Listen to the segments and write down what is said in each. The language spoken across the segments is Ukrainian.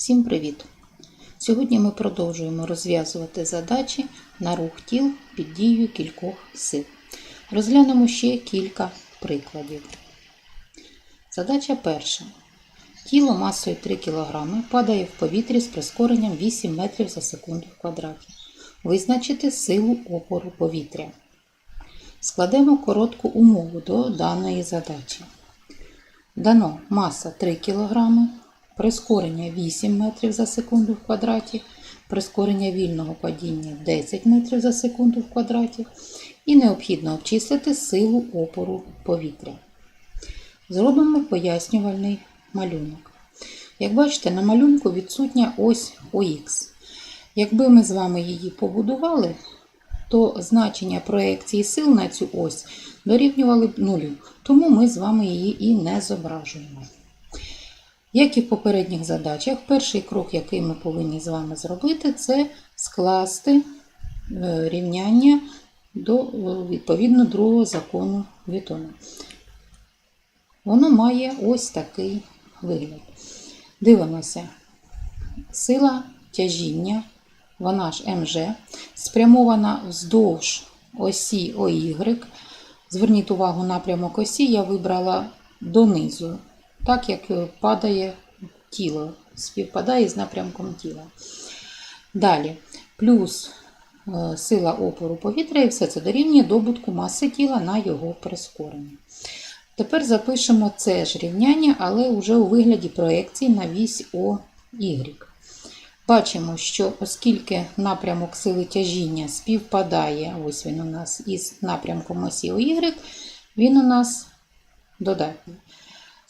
Всім привіт! Сьогодні ми продовжуємо розв'язувати задачі на рух тіл під дією кількох сил. Розглянемо ще кілька прикладів. Задача перша. Тіло масою 3 кг падає в повітрі з прискоренням 8 метрів за секунду в квадраті. Визначити силу опору повітря. Складемо коротку умову до даної задачі. Дано маса 3 кг, прискорення 8 метрів за секунду в квадраті, прискорення вільного падіння 10 метрів за секунду в квадраті, і необхідно обчислити силу опору повітря. Зробимо пояснювальний малюнок. Як бачите, на малюнку відсутня ось ОХ. Якби ми з вами її побудували, то значення проекції сил на цю ось дорівнювали б нулю, тому ми з вами її і не зображуємо. Як і в попередніх задачах, перший крок, який ми повинні з вами зробити, це скласти е, рівняння до е, відповідно другого закону Ньютона. Воно має ось такий вигляд. Дивимося, сила тяжіння, вона ж МЖ, спрямована вздовж осі ОY. Зверніть увагу, напрямок осі я вибрала донизу, так як падає тіло, співпадає з напрямком тіла. Далі, плюс е, сила опору повітря, і все це дорівнює добутку маси тіла на його прискорення. Тепер запишемо це ж рівняння, але вже у вигляді проекції на вісь ОY. Бачимо, що оскільки напрямок сили тяжіння співпадає, ось він у нас із напрямком осі ОY, він у нас додатній.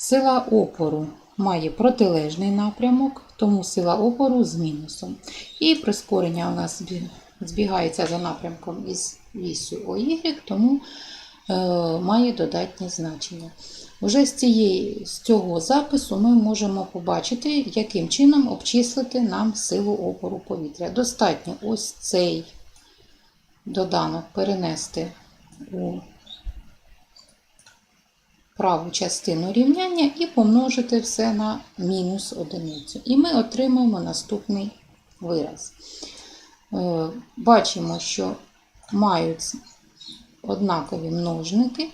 Сила опору має протилежний напрямок, тому сила опору з мінусом. І прискорення у нас збігається за напрямком із вісю ОY, тому е, має додатнє значення. Уже з, цієї, з цього запису ми можемо побачити, яким чином обчислити нам силу опору повітря. Достатньо ось цей доданок перенести у праву частину рівняння і помножити все на мінус одиницю. І ми отримаємо наступний вираз. Е, бачимо, що мають однакові множники.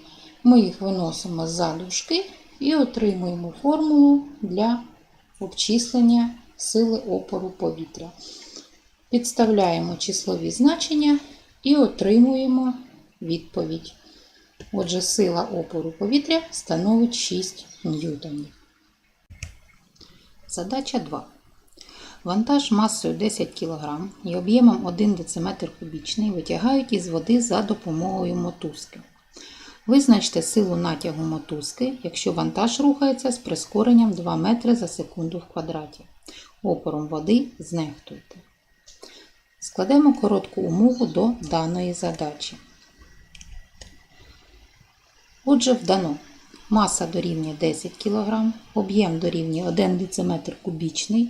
Ми їх виносимо за дужки і отримуємо формулу для обчислення сили опору повітря. Підставляємо числові значення і отримуємо відповідь. Отже, сила опору повітря становить 6 ньютонів. Задача 2. Вантаж масою 10 кг і об'ємом 1 дециметр кубічний витягають із води за допомогою мотузки. Визначте силу натягу мотузки, якщо вантаж рухається з прискоренням 2 метри за секунду в квадраті. Опором води знехтуйте. Складемо коротку умову до даної задачі. Отже, вдано маса дорівнює 10 кг, об'єм дорівнює 1 дециметр кубічний,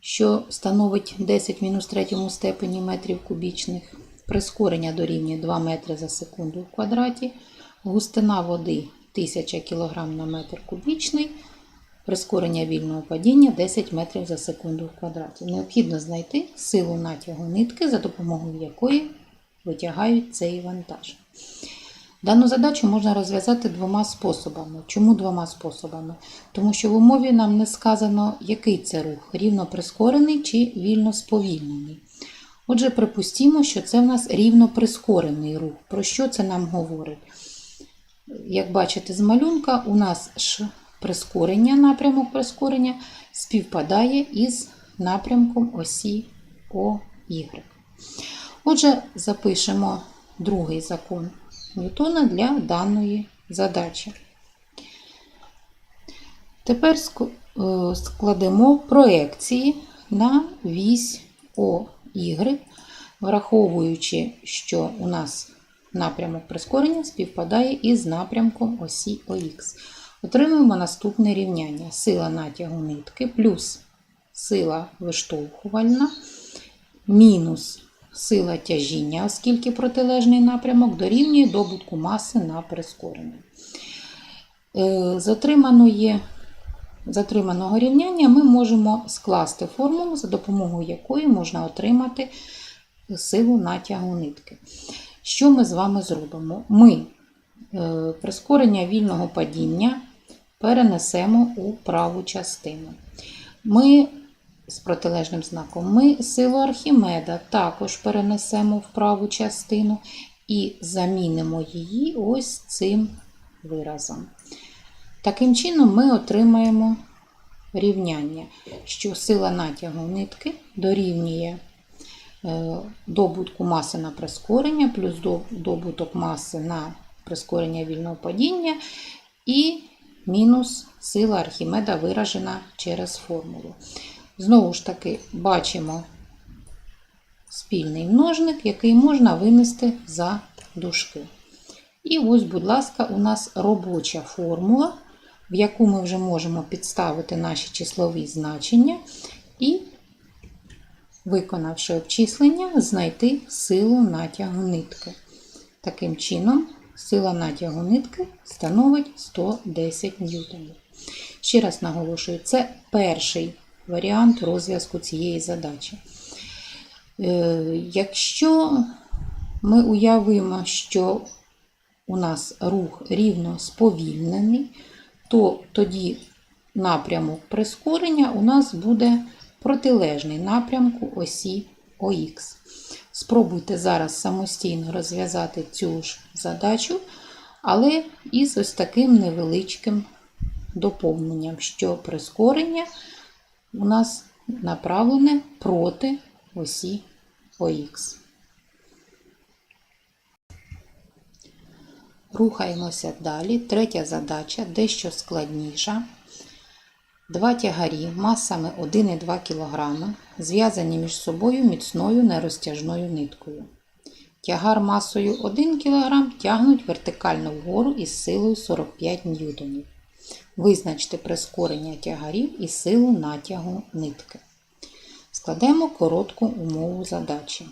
що становить 10 мінус 3 степені метрів кубічних, прискорення дорівнює 2 метри за секунду в квадраті, густина води 1000 кг на метр кубічний, прискорення вільного падіння 10 метрів за секунду в квадраті. Необхідно знайти силу натягу нитки, за допомогою якої витягають цей вантаж. Дану задачу можна розв'язати двома способами. Чому двома способами? Тому що в умові нам не сказано, який це рух рівно прискорений чи вільно сповільнений. Отже, припустімо, що це в нас рівно прискорений рух. Про що це нам говорить? Як бачите з малюнка, у нас ж прискорення, напрямок прискорення співпадає із напрямком осі ОY. Отже, запишемо другий закон Ньютона для даної задачі. Тепер е, складемо проекції на вісь ОY, враховуючи, що у нас напрямок прискорення співпадає із напрямком осі ОХ. Отримуємо наступне рівняння: сила натягу нитки плюс сила виштовхувальна мінус сила тяжіння, оскільки протилежний напрямок дорівнює добутку маси на прискорення. З отриманої затриманого рівняння ми можемо скласти формулу, за допомогою якої можна отримати силу натягу нитки. Що ми з вами зробимо? Ми е, прискорення вільного падіння перенесемо у праву частину. Ми з протилежним знаком ми силу Архімеда також перенесемо в праву частину і замінимо її ось цим виразом. Таким чином ми отримаємо рівняння, що сила натягу нитки дорівнює е, добутку маси на прискорення плюс добуток маси на прискорення вільного падіння і мінус сила Архімеда виражена через формулу. Знову ж таки, бачимо спільний множник, який можна винести за дужки. І ось, будь ласка, у нас робоча формула, в яку ми вже можемо підставити наші числові значення і, виконавши обчислення, знайти силу натягу нитки. Таким чином, сила натягу нитки становить 110 ньютонів. Ще раз наголошую, це перший варіант розв'язку цієї задачі. Е, Якщо ми уявимо, що у нас рух рівно сповільнений, то тоді напрямок прискорення у нас буде протилежний напрямку осі ОХ. Спробуйте зараз самостійно розв'язати цю ж задачу, але із ось таким невеличким доповненням, що прискорення у нас направлене проти осі ОХ. Рухаємося далі. Третя задача дещо складніша. Два тягарі масами 1,2 кг зв'язані між собою міцною нерозтяжною ниткою. Тягар масою 1 кг тягнуть вертикально вгору із силою 45 ньютонів. Визначте прискорення тягарів і силу натягу нитки. Складемо коротку умову задачі.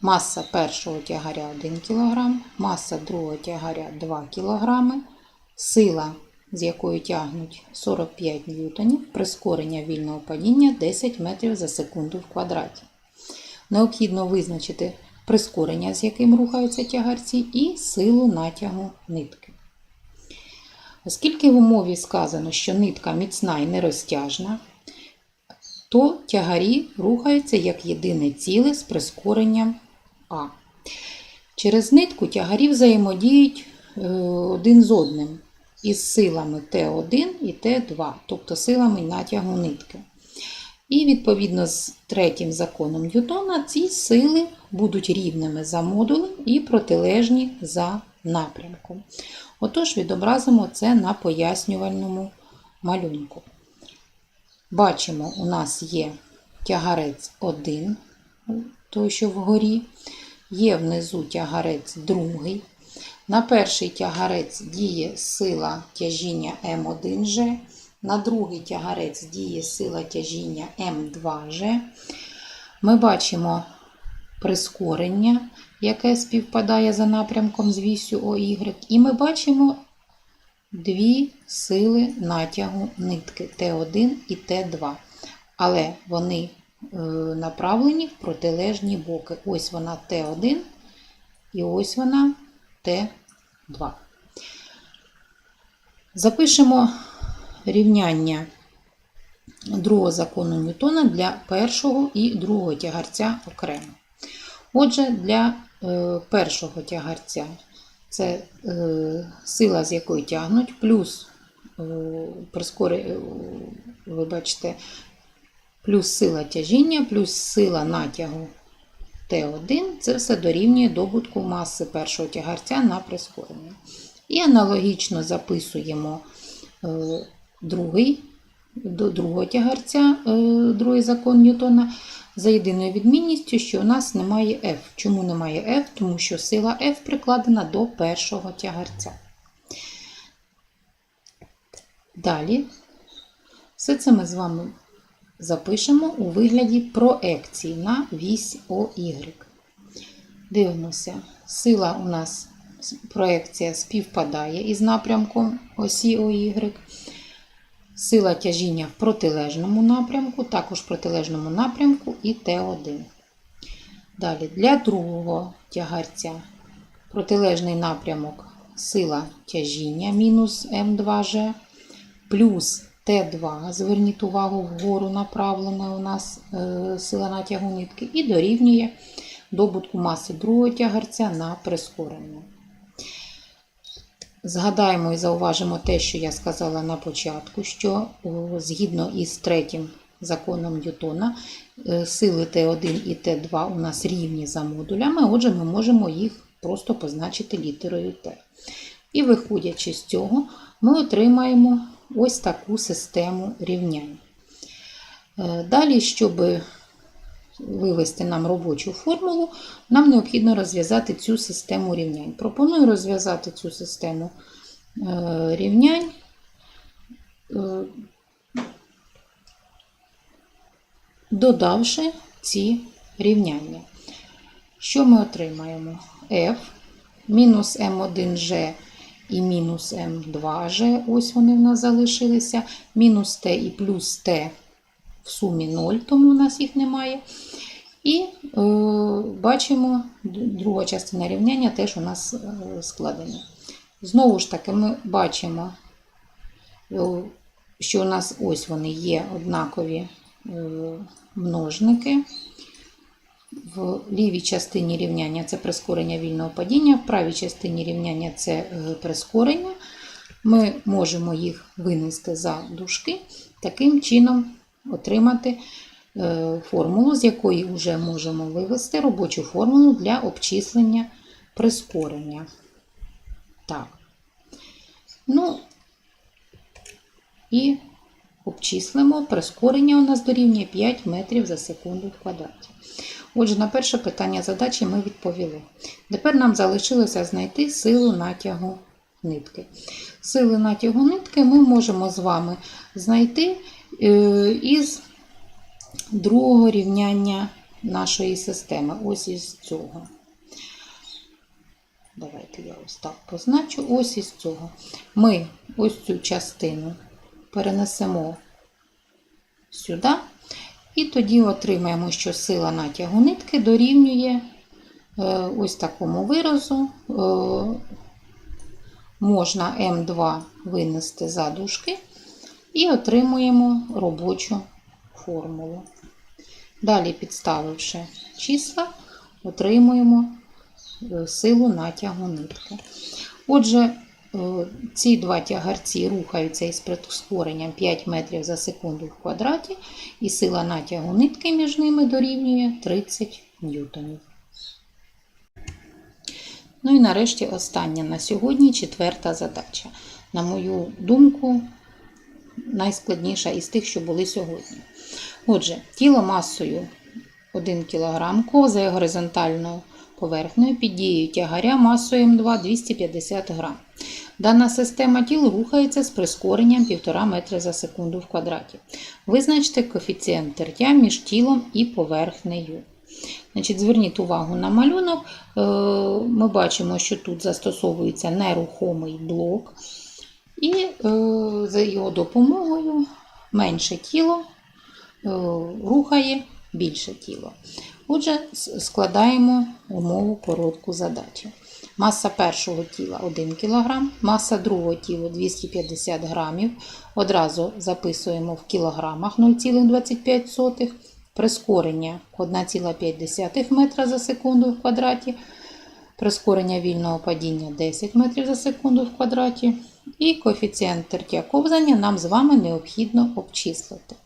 Маса першого тягаря 1 кг, маса другого тягаря 2 кг, сила, з якою тягнуть 45 ньютонів, прискорення вільного падіння 10 метрів за секунду в квадраті. Необхідно визначити прискорення, з яким рухаються тягарці, і силу натягу нитки. Оскільки в умові сказано, що нитка міцна і нерозтяжна, то тягарі рухаються як єдине ціле з прискоренням А. Через нитку тягарі взаємодіють е, один з одним із силами Т1 і Т2, тобто силами натягу нитки. І відповідно з третім законом Ньютона ці сили будуть рівними за модулем і протилежні за напрямком. Отож, відобразимо це на пояснювальному малюнку. Бачимо, у нас є тягарець 1, той, що вгорі, є внизу тягарець другий. На перший тягарець діє сила тяжіння М1G, на другий тягарець діє сила тяжіння М2G. Ми бачимо прискорення, яке співпадає за напрямком з вісю ОY, і ми бачимо дві сили натягу нитки Т1 і Т2. Але вони е, направлені в протилежні боки. Ось вона Т1 і ось вона Т2. Запишемо рівняння другого закону Ньютона для першого і другого тягарця окремо. Отже, для першого тягарця. Це е, сила, з якої тягнуть, плюс е, прискори, е, ви бачите, плюс сила тяжіння, плюс сила натягу Т1, це все дорівнює добутку маси першого тягарця на прискорення. І аналогічно записуємо е, другий, до другого тягарця, е, другий закон Ньютона, за єдиною відмінністю, що у нас немає F. Чому немає F? Тому що сила F прикладена до першого тягарця. Далі, все це ми з вами запишемо у вигляді проекції на вісь ОY. Дивимося, сила у нас проекція співпадає із напрямком осі ОY. Сила тяжіння в протилежному напрямку, також в протилежному напрямку і Т1. Далі. Для другого тягарця. Протилежний напрямок сила тяжіння мінус М2G плюс Т2, зверніть увагу, вгору направлена у нас е, сила натягу нитки, і дорівнює добутку маси другого тягарця на прискорення. Згадаємо і зауважимо те, що я сказала на початку, що згідно із третім законом Ньютона, е, сили Т1 і Т2 у нас рівні за модулями, отже, ми можемо їх просто позначити літерою Т. І виходячи з цього, ми отримаємо ось таку систему рівнянь. Е, Далі, щоб вивести нам робочу формулу, нам необхідно розв'язати цю систему рівнянь. Пропоную розв'язати цю систему е, рівнянь. е, Додавши ці рівняння. Що ми отримаємо? F мінус М1G і мінус М2G, ось вони в нас залишилися, мінус Т і плюс Т в сумі 0, тому у нас їх немає. І е, бачимо, друга частина рівняння теж у нас е, складена. Знову ж таки, ми бачимо, е, що у нас ось вони є однакові е, множники. В лівій частині рівняння це прискорення вільного падіння, в правій частині рівняння це прискорення. Ми можемо їх винести за дужки, таким чином отримати е, формулу, з якої вже можемо вивести робочу формулу для обчислення прискорення. Так. Ну, і обчислимо. Прискорення у нас дорівнює 5 метрів за секунду в квадраті. Отже, на перше питання задачі ми відповіли. Тепер нам залишилося знайти силу натягу нитки. Сили натягу нитки ми можемо з вами знайти із другого рівняння нашої системи. Ось із цього. Давайте я ось так позначу. Ось із цього. Ми ось цю частину перенесемо сюди. І тоді отримаємо, що сила натягу нитки дорівнює е, ось такому виразу. Е, Можна М2 винести за дужки і отримуємо робочу формулу. Далі, підставивши числа, отримуємо е, силу натягу нитки. Отже, е, ці два тягарці рухаються із прискоренням 5 метрів за секунду в квадраті, і сила натягу нитки між ними дорівнює 30 ньютонів. Ну і нарешті остання на сьогодні четверта задача. На мою думку, найскладніша із тих, що були сьогодні. Отже, тіло масою 1 кг ковзає горизонтальною поверхнею під дією тягаря масою М2 250 г. Дана система тіл рухається з прискоренням 1,5 метра за секунду в квадраті. Визначте коефіцієнт тертя між тілом і поверхнею. Значить, Зверніть увагу на малюнок. Е, Ми бачимо, що тут застосовується нерухомий блок, і е, за його допомогою менше тіло е, рухає більше тіло. Отже, складаємо умову коротку задачі. Маса першого тіла 1 кг, маса другого тіла 250 грамів. Одразу записуємо в кілограмах 0,25, прискорення 1,5 метра за секунду в квадраті, прискорення вільного падіння 10 метрів за секунду в квадраті, і коефіцієнт тертя ковзання нам з вами необхідно обчислити.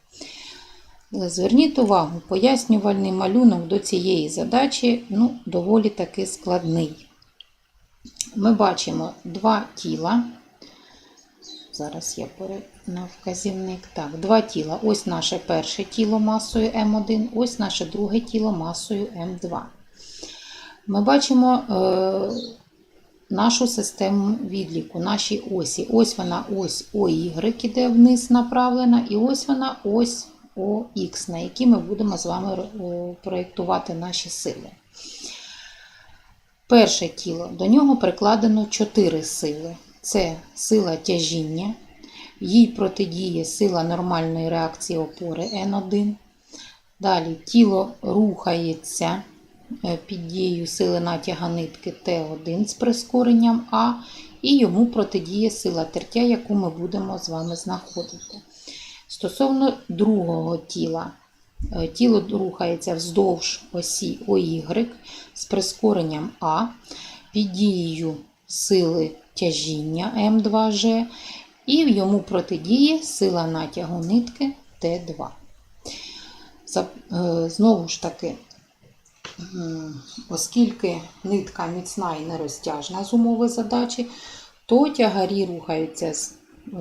Зверніть увагу, пояснювальний малюнок до цієї задачі ну, доволі таки складний. Ми бачимо два тіла. Зараз я пере на вказівник. Так, два тіла. Ось наше перше тіло масою М1, ось наше друге тіло масою М2. Ми бачимо е, нашу систему відліку, наші осі. Ось вона ось ОY іде вниз направлена, і ось вона ось ОХ, на якій ми будемо з вами е, проєктувати наші сили. Перше тіло, до нього прикладено 4 сили. Це сила тяжіння Їй протидіє сила нормальної реакції опори N1. Далі тіло рухається під дією сили натяга нитки Т1 з прискоренням А, і йому протидіє сила тертя, яку ми будемо з вами знаходити. Стосовно другого тіла, е, тіло рухається вздовж осі ОY з прискоренням А під дією сили тяжіння М2G, і йому протидіє сила натягу нитки Т2. Е, Знову ж таки, оскільки нитка міцна і нерозтяжна з умови задачі, то тягарі рухаються з е,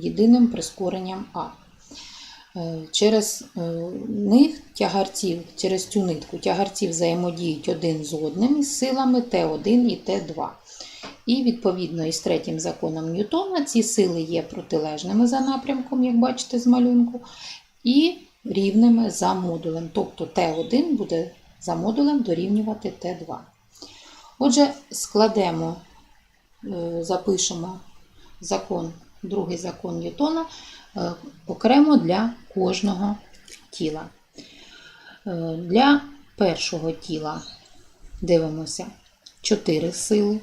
єдиним прискоренням А. Е, Через е, них тягарців, через цю нитку тягарці взаємодіють один з одним із силами Т1 і Т2. І відповідно із третім законом Ньютона ці сили є протилежними за напрямком, як бачите з малюнку, і рівними за модулем. Тобто Т1 буде за модулем дорівнювати Т2. Отже, складемо, е, запишемо закон, другий закон Ньютона е, окремо для кожного тіла. Е, Для першого тіла дивимося 4 сили.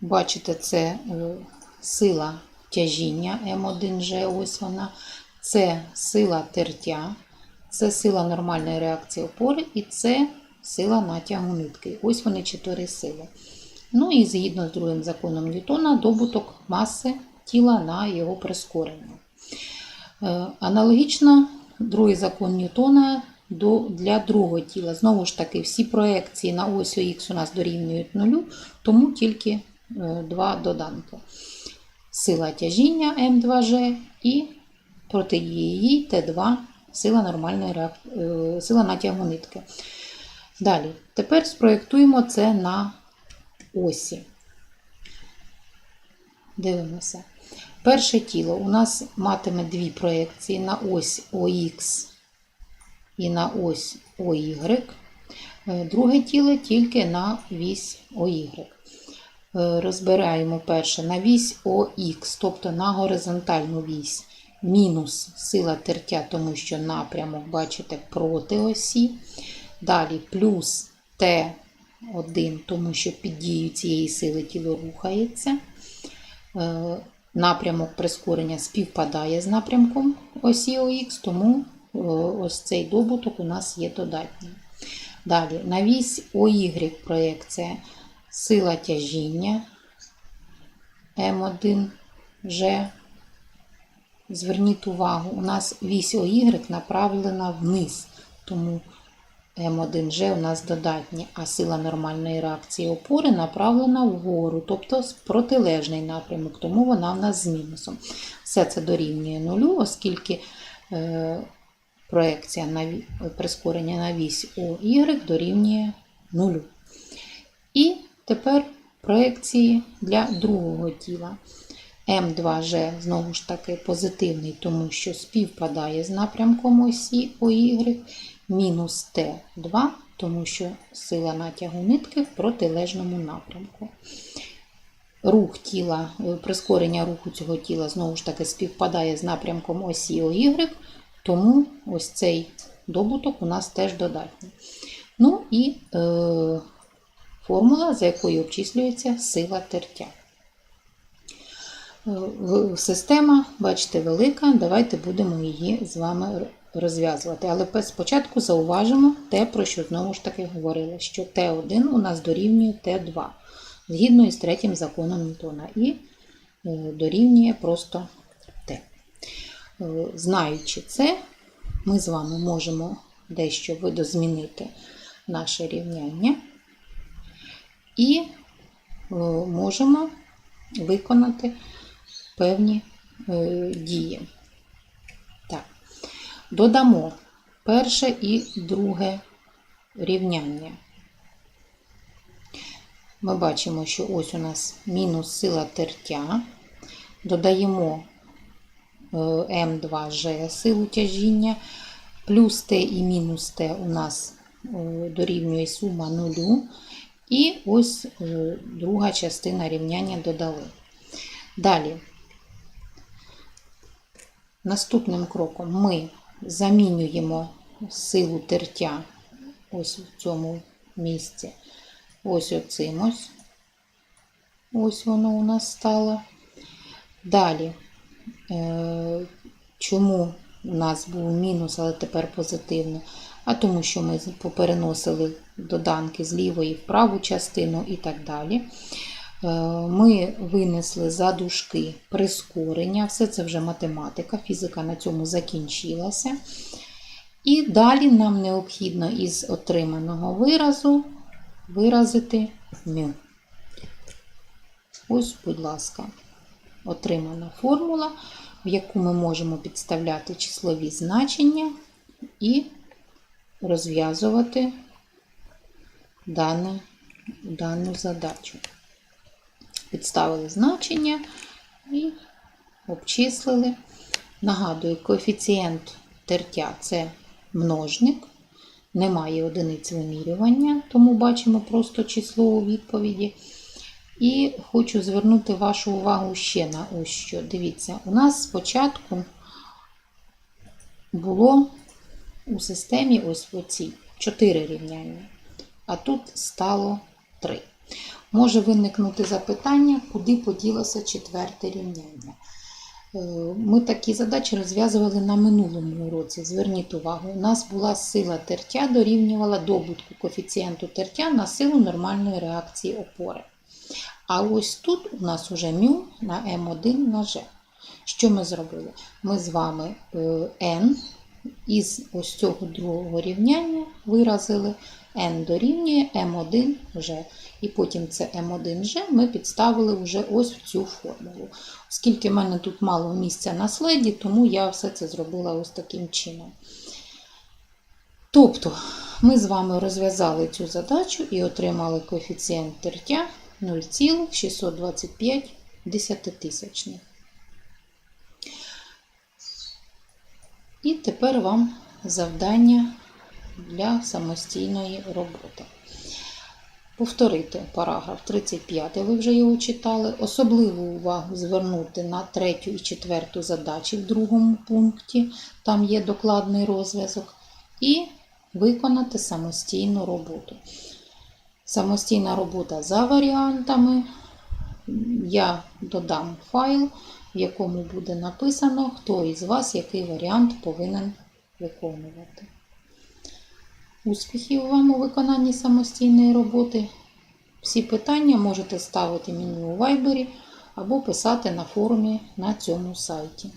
Бачите, це сила тяжіння М1G, ось вона, це сила тертя, це сила нормальної реакції опори і це сила натягу нитки. Ось вони чотири сили. Ну і згідно з другим законом Ньютона, добуток маси тіла на його прискорення. Е, Аналогічно другий закон Ньютона для другого тіла. Знову ж таки, всі проекції на ось ОХ у нас дорівнюють нулю, тому тільки е, два доданки. Сила тяжіння М2G і протидії їй Т2 сила нормальної реак... е, сила натягу нитки. Далі, тепер спроєктуємо це на осі. Дивимося. Перше тіло у нас матиме дві проекції на ось ОХ і на ось ОY. Е, Друге тіло тільки на вісь ОY. Е, Розбираємо перше на вісь ОХ, тобто на горизонтальну вісь. Мінус сила тертя, тому що напрямок, бачите, проти осі. Далі плюс Т1, тому що під дією цієї сили тіло рухається. Е, Напрямок прискорення співпадає з напрямком осі ОХ, тому е, ось цей добуток у нас є додатнім. Далі, на вісь ОY проекція сила тяжіння М1G. Зверніть увагу, у нас вісь ОY направлена вниз, тому М1G у нас додатні, а сила нормальної реакції опори направлена вгору, тобто протилежний напрямок, тому вона в нас з мінусом. Все це дорівнює нулю, оскільки е, проекція на прискорення на вісь ОY дорівнює нулю. І тепер проекції для другого тіла. М2G знову ж таки позитивний, тому що співпадає з напрямком осі ОY, мінус Т2, тому що сила натягу нитки в протилежному напрямку. Рух тіла, е, прискорення руху цього тіла знову ж таки співпадає з напрямком осі ОY, тому ось цей добуток у нас теж додатній. Ну і е, формула, за якою обчислюється сила тертя. Система, бачите, велика. Давайте будемо її з вами розв'язувати. Але спочатку зауважимо те, про що знову ж таки говорили, що Т1 у нас дорівнює Т2, згідно із третім законом Ньютона, і е, дорівнює просто Т. Е, Знаючи це, ми з вами можемо дещо видозмінити наше рівняння і е, можемо виконати певні е, дії. Так. Додамо перше і друге рівняння. Ми бачимо, що ось у нас мінус сила тертя. Додаємо е, М2G силу тяжіння, плюс Т і мінус Т у нас е, дорівнює сума нулю. І ось друга частина рівняння додали. Далі Наступним кроком ми замінюємо силу тертя ось в цьому місці. Ось оцим ось. Ось воно у нас стало. Далі, е, чому у нас був мінус, але тепер позитивно? А тому, що ми попереносили доданки з лівої в праву частину і так далі. Е, Ми винесли за дужки прискорення, все це вже математика, фізика на цьому закінчилася. І далі нам необхідно із отриманого виразу виразити мю. Ось, будь ласка, отримана формула, в яку ми можемо підставляти числові значення і розв'язувати дану задачу. Підставили значення і обчислили. Нагадую, коефіцієнт тертя це множник, немає одиниць вимірювання, тому бачимо просто число у відповіді. І хочу звернути вашу увагу ще на ось що. Дивіться, у нас спочатку було у системі ось в оцій 4 рівняння, а тут стало 3. Може виникнути запитання, куди поділося четверте рівняння. Е, Ми такі задачі розв'язували на минулому уроці. Зверніть увагу, у нас була сила тертя, дорівнювала добутку коефіцієнту тертя на силу нормальної реакції опори. А ось тут у нас уже μ на М1 на G. Що ми зробили? Ми з вами е, n із ось цього другого рівняння виразили n дорівнює m1 g. І потім це m1g ми підставили вже ось в цю формулу. Оскільки в мене тут мало місця на слайді, тому я все це зробила ось таким чином. Тобто, ми з вами розв'язали цю задачу і отримали коефіцієнт тертя 0,625 десятитисячних. І тепер вам завдання для самостійної роботи. Повторити параграф 35, ви вже його читали. Особливу увагу звернути на третю і четверту задачі в другому пункті, там є докладний розв'язок, і виконати самостійну роботу. Самостійна робота за варіантами. Я додам файл, в якому буде написано, хто із вас який варіант повинен виконувати. Успіхів вам у виконанні самостійної роботи. Всі питання можете ставити мені у вайбері або писати на форумі на цьому сайті.